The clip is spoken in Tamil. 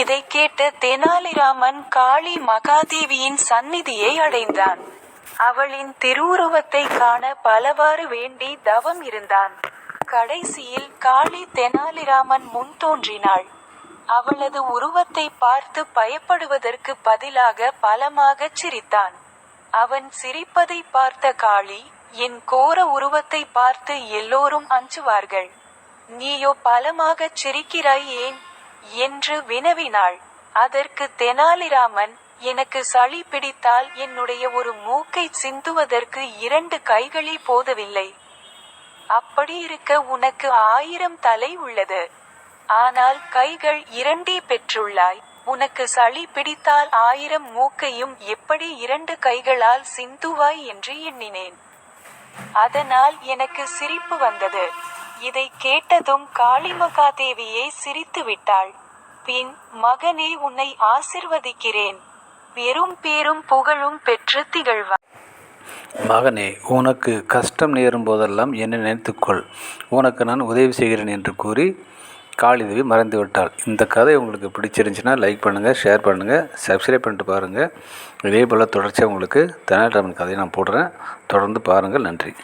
இதை கேட்ட தெனாலிராமன் காளி மகாதேவியின் சந்நிதியை அடைந்தான். அவளின் திருவுருவத்தை காண பலவாறு வேண்டி தவம் இருந்தான். கடைசியில் காளி தெனாலிராமன் முன் தோன்றினாள். அவளது உருவத்தை பார்த்து பயப்படுவதற்கு பதிலாக பலமாகச் சிரித்தான். அவன் சிரிப்பதை பார்த்த காளி என் கோர உருவத்தை பார்த்து எல்லோரும் அஞ்சுவார்கள். நீயோ பலமாகச் சிரிக்கிறாய் ஏன்? என்று வினவினாள். அதற்கு தெனாலிராமன் எனக்கு சளி பிடித்தால் என்னுடைய ஒரு மூக்கை சிந்துவதற்கு இரண்டு கைகளே போதவில்லை. அப்படியிருக்க உனக்கு ஆயிரம் தலை உள்ளது. ஆனால் கைகள் இரண்டே பெற்றுள்ளாய். உனக்கு சளி பிடித்தால் ஆயிரம் மூக்கையும் எப்படி இரண்டு கைகளால் சிந்துவாய்? என்று எண்ணினேன். அதனால் எனக்கு சிரிப்பு வந்தது. இதை கேட்டதும் காளிமகாதேவியை சிரித்து விட்டாள் பின் மகனே உன்னை ஆசிர்வதிக்கிறேன். பெரும் பேரும் புகழும் பெற்று திகழ்வாய். மகனே உனக்கு கஷ்டம் நேரும் போதெல்லாம் என்னை நினைத்துக்கொள். உனக்கு நான் உதவி செய்கிறேன் என்று கூறி காளிதேவி மறந்துவிட்டாள். இந்த கதை உங்களுக்கு பிடிச்சிருந்துச்சுன்னா லைக் பண்ணுங்கள் ஷேர் பண்ணுங்கள் சப்ஸ்கிரைப் பண்ணிட்டு பாருங்கள் இதே போல் தொடர்ச்சியாக உங்களுக்கு தெனாலிராமன் கதையை நான் போடுறேன். தொடர்ந்து பாருங்கள். நன்றி.